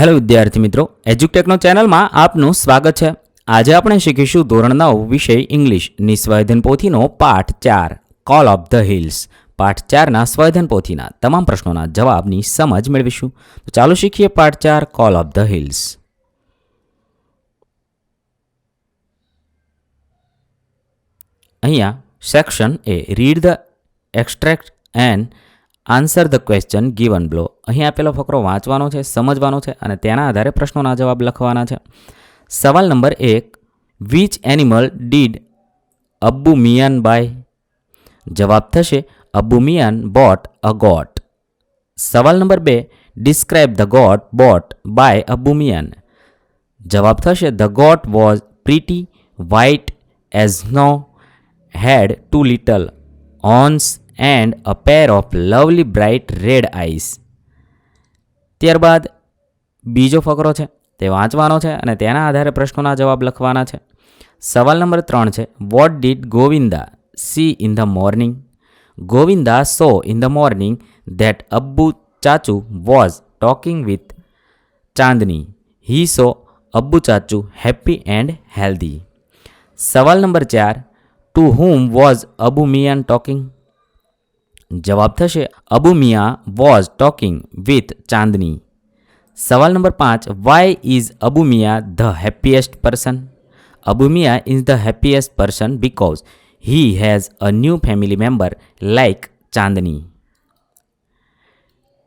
Hello વિદ્યાર્થી મિત્રો એજ્યુટેકનો ચેનલમાં આપનું સ્વાગત છે આજે આપણે શીખીશું ધોરણ નવ વિષય ઇંગ્લિશ નિસ્વયધન પોથીનો પાઠ ચાર કોલ ઓફ ધ હિલ્સ પાઠ ચારના સ્વયધન પોથીના તમામ પ્રશ્નોના જવાબની સમજ મેળવીશું તો ચાલુ શીખીએ પાઠ ચાર કોલ ઓફ ધ હિલ્સ અહીંયા section A read the extract and answer the question given below અહીં આપેલો ફકરો વાંચવાનો છે સમજવાનો છે અને તેના આધારે પ્રશ્નોના જવાબ લખવાના છે સવાલ નંબર એક which animal did Abbu Mian buy જવાબ થશે Abbu Mian bought a goat સવાલ નંબર બે describe the goat bought by Abbu Mian જવાબ થશે the goat was pretty white as snow had two little horns and a pair of lovely bright red eyes ત્યારબાદ બીજો ફકરો છે તે વાંચવાનો છે અને તેના આધારે પ્રશ્નોના જવાબ લખવાના છે સવાલ નંબર ત્રણ છે what did Govinda see in the morning Govinda saw in the morning that Abbu Chachu was talking with Chandni he saw Abbu Chachu happy and healthy સવાલ નંબર ચાર to whom was Abu મિયાન talking જવાબ થશે Abu Miya was talking with Chandni સવાલ નંબર પાંચ why is Abu Miya the happiest person Abu મિયા is the happiest person because he has a new family member like Chandni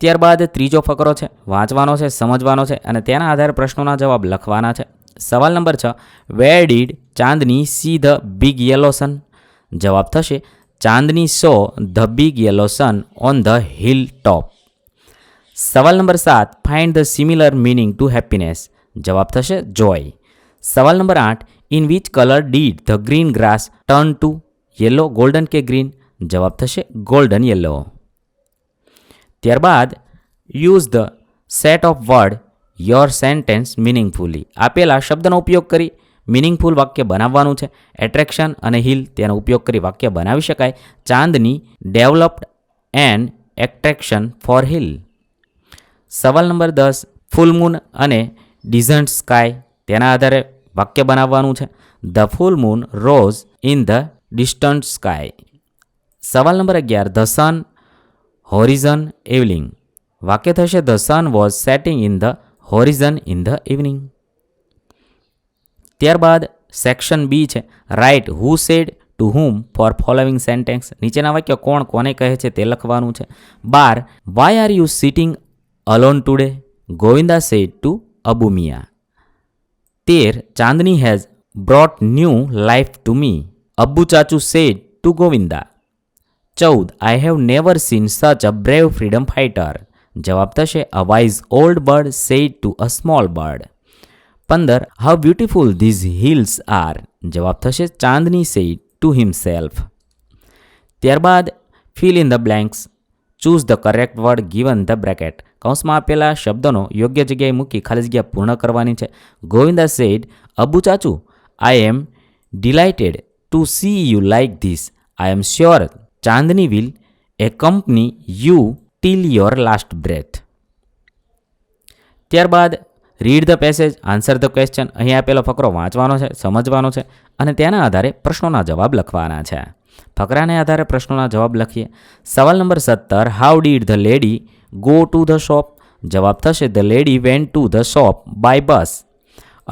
ત્યારબાદ ત્રીજો ફકરો છે વાંચવાનો છે સમજવાનો છે અને તેના આધારે પ્રશ્નોના જવાબ લખવાના છે સવાલ નંબર છ where did Chandni see the big yellow sun જવાબ થશે Chandni saw the big yellow sun on the hill top સવાલ નંબર સાત find the similar meaning to happiness જવાબ થશે જોય સવાલ નંબર આઠ in which colour did the green grass turn to yellow golden કે ગ્રીન જવાબ થશે ગોલ્ડન યલો ત્યારબાદ use the set of word your sentence meaningfully આપેલા શબ્દનો ઉપયોગ કરી મિનિંગફુલ વાક્ય બનાવવાનું છે એટ્રેક્શન અને હિલ તેનો ઉપયોગ કરી વાક્ય બનાવી શકાય Chandni developed and attraction for hill સવાલ નંબર દસ ફૂલમૂન અને ડિઝન્ટ સ્કાય તેના આધારે વાક્ય બનાવવાનું છે the full moon rose in the distant sky સવાલ નંબર અગિયાર ધ સન હોરિઝન ઇવનિંગ વાક્ય થશે the sun was setting in the horizon in the evening ત્યારબાદ સેક્શન બી છે write who said to whom for following sentence નીચેના વાક્ય કોણ કોને કહે છે તે લખવાનું છે બાર why are you sitting alone today Govinda said to Abumia તેર Chandni has brought new life to me Abbu Chachu said to Govinda ચૌદ આઈ હેવ નેવર સીન સચ અ બ્રેવ ફ્રીડમ ફાઇટર જવાબ થશે a wise old bird said to a small bird પંદર how beautiful these hills are જવાબ થશે Chandni said to himself ત્યારબાદ fill in the blanks choose the correct word given the bracket કૌંસમાં આપેલા શબ્દોનો યોગ્ય જગ્યાએ મૂકી ખાલી જગ્યા પૂર્ણ કરવાની છે Govinda said Abu Chachu I am delighted to see you like this I am sure Chandni will accompany you till your last breath ત્યારબાદ read the passage answer the question અહીં આપેલો ફકરો વાંચવાનો છે સમજવાનો છે અને તેના આધારે પ્રશ્નોના જવાબ લખવાના છે ફકરાને આધારે પ્રશ્નોના જવાબ લખીએ સવાલ નંબર સત્તર how did the lady go to the shop જવાબ થશે the lady went to the shop by bus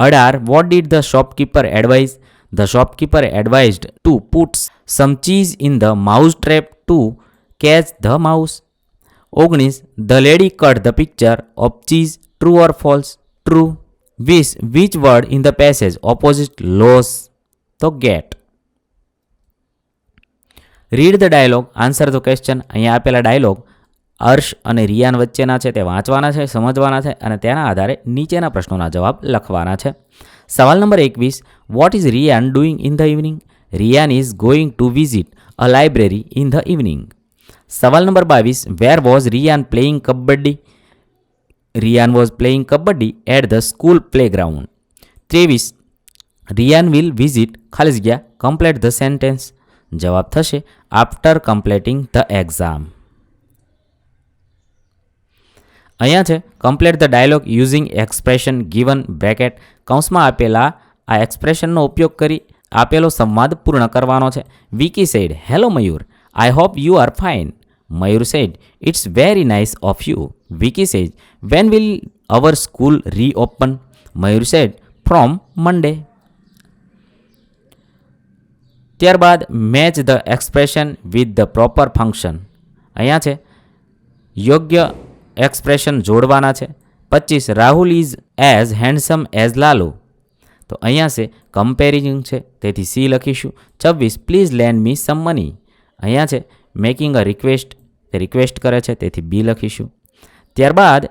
અઢાર what did the shopkeeper advise the shopkeeper advised to puts some cheese in the mouse trap to catch the mouse ઓગણીસ the lady cut the picture of cheese true or false true. Which, which word in the passage opposite loss? તો get. Read the dialogue answer the question અહીંયા આપેલા dialog અર્શ અને રિયાન વચ્ચેના છે તે વાંચવાના છે સમજવાના છે અને તેના આધારે નીચેના પ્રશ્નોના જવાબ લખવાના છે સવાલ નંબર એકવીસ what is Riyan doing in the evening Riyan is going to visit a library in the evening સવાલ નંબર બાવીસ where was Riyan playing kabaddi Riyan was playing kabaddi at the school playground ત્રેવીસ રિયાન વિલ વિઝિટ ખાલી જગ્યા કમ્પ્લેટ ધ સેન્ટેન્સ જવાબ થશે આફ્ટર કમ્પ્લેટિંગ ધ એક્ઝામ અહીંયા છે complete the dialogue using expression given bracket કૌંસમાં આપેલા આ એક્સપ્રેશનનો ઉપયોગ કરી આપેલો સંવાદ પૂર્ણ કરવાનો છે Vicky said hello Mayur I hope you are fine Mayur said, It's very nice of you. Vicky says, When will our school reopen? Mayur said, From Monday. ત્યારબાદ match the expression with the proper function અહીંયા છે યોગ્ય expression જોડવાના છે પચીસ Rahul is as handsome as Lalu તો અહીંયા છે કમ્પેરિઝન છે તેથી સી લખીશું છવ્વીસ please lend me some money અહીંયા છે મેકિંગ અ રિક્વેસ્ટ રિક્વેસ્ટ કરે છે તેથી બી લખીશું ત્યારબાદ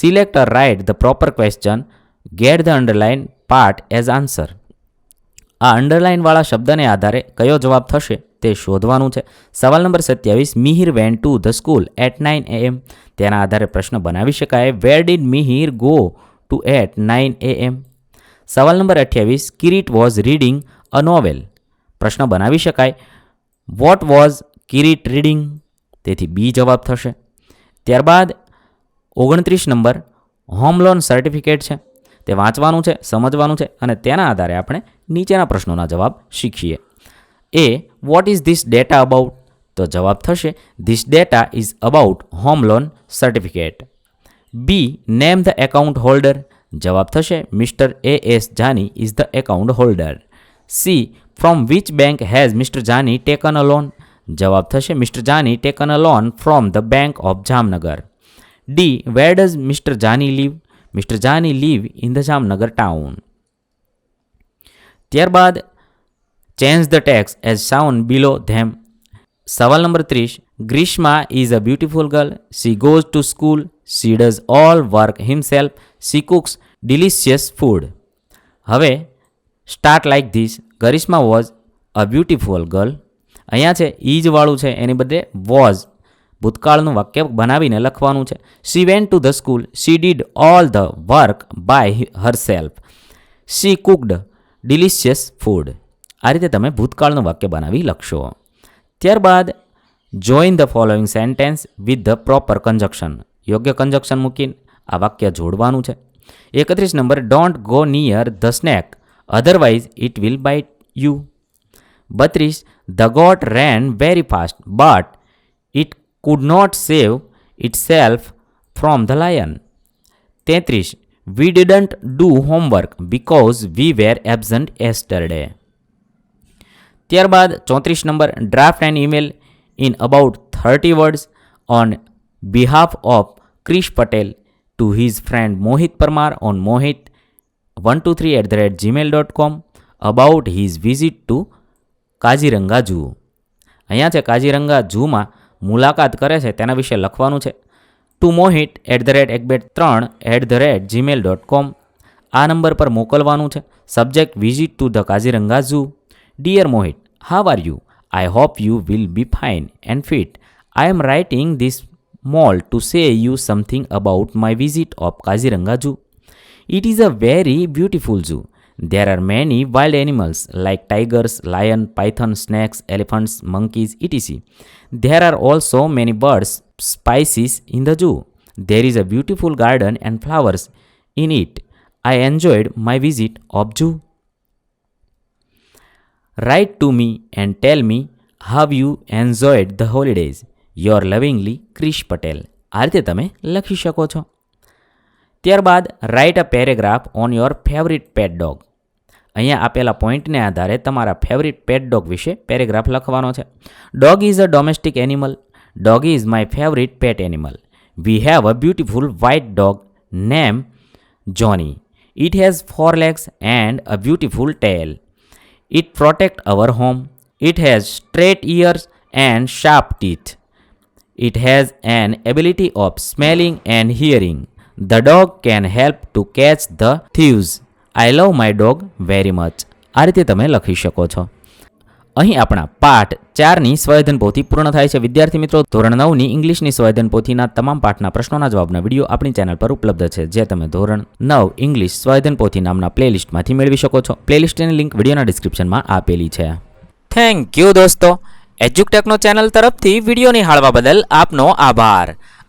select a right the proper question get the underline part as answer આ અંડરલાઇનવાળા શબ્દને આધારે કયો જવાબ થશે તે શોધવાનું છે સવાલ નંબર સત્યાવીસ Mihir went to the school at nine a m તેના આધારે પ્રશ્ન બનાવી શકાય where did Mihir go to at nine a m સવાલ નંબર અઠ્યાવીસ Kirit was reading a novel પ્રશ્ન બનાવી શકાય વોટ વોઝ કિરીટ રીડિંગ તેથી બી જવાબ થશે ત્યારબાદ ઓગણત્રીસ નંબર હોમ લોન સર્ટિફિકેટ છે તે વાંચવાનું છે સમજવાનું છે અને તેના આધારે આપણે નીચેના પ્રશ્નોના જવાબ શીખીએ A what is this data about તો જવાબ થશે this data is about home loan certificate B name the account holder જવાબ થશે mister A S Jani is the account holder C from which bank has mister Jani taken a loan જવાબ થશે mister Jani taken a loan from the bank of Jamnagar D where does mister Jani live mister Jani live in the Jamnagar town ત્યારબાદ change the text as sound below them સવાલ number ત્રીસ Grishma is a beautiful girl she goes to school she does all work himself she cooks delicious food હવે start like this Grishma was a beautiful girl અહીંયા છે ઇજવાળું છે એની બદલે was ભૂતકાળનું વાક્ય બનાવીને લખવાનું છે she went to the school she did all the work by herself she cooked delicious food આ રીતે તમે ભૂતકાળનું વાક્ય બનાવી લખશો ત્યારબાદ join the following sentence with the proper conjunction યોગ્ય કન્જક્શન મૂકીને આ વાક્ય જોડવાનું છે એકત્રીસ number don't go near the snake otherwise it will bite you Batris, the goat ran very fast, but it could not save itself from the lion. 33. We didn't do homework because we were absent yesterday. ત્યારબાદ 34 number draft an email in about 30 words on behalf of Krish Patel to his friend Mohit Parmar on mohit123@gmail.com about his visit to Kaziranga zoo અહીંયા છે કાજીરંગા ઝૂમાં મુલાકાત કરે છે તેના વિશે લખવાનું છે to Mohit at the rate એકબેટ ત્રણ at the rate Gmail dot com આ નંબર પર મોકલવાનું છે subject visit to the Kaziranga zoo dear Mohit how are you I hope you will be fine and fit I am writing this mail to say you something about my visit of Kaziranga zoo it is a very beautiful zoo There are many wild animals like tigers, lion, python, snakes, elephants, monkeys, etc. There are also many birds, species in the zoo. There is a beautiful garden and flowers in it. I enjoyed my visit of zoo. Write to me and tell me how you enjoyed the holidays. Your lovingly Krish Patel આ રીતે તમે લખી શકો છો ત્યારબાદ write a paragraph on your favourite pet dog અહીંયા આપેલા પોઈન્ટને આધારે તમારા ફેવરિટ પેટ ડોગ વિશે પેરેગ્રાફ લખવાનો છે dog is a domestic animal dog is my favourite pet animal we have a beautiful white dog name Johnny it has four legs and a beautiful tail it protect our home it has straight years and sharp teeth it has an ability of smelling and hearing the dog can help to catch the thieves I love my dog very much આ રીતે તમે લખી શકો છો અહીં આપણા પાઠ ચારની સ્વયધન પોથી પૂર્ણ થાય છે વિદ્યાર્થી મિત્રો ધોરણ નવની ઇંગ્લિશની સ્વયધન પોથીના તમામ પાઠના પ્રશ્નોના જવાબના વિડીયો આપણી ચેનલ પર ઉપલબ્ધ છે જે તમે ધોરણ નવ ઇંગ્લિશ સ્વયધન પોથી નામના પ્લેલિસ્ટમાંથી મેળવી શકો છો પ્લેલિસ્ટની લિંક વિડીયોના ડિસ્ક્રિપ્શનમાં આપેલી છે થેન્ક યુ દોસ્તો એજ્યુકટેકનો ચેનલ તરફથી વિડીયો નિહાળવા બદલ આપનો આભાર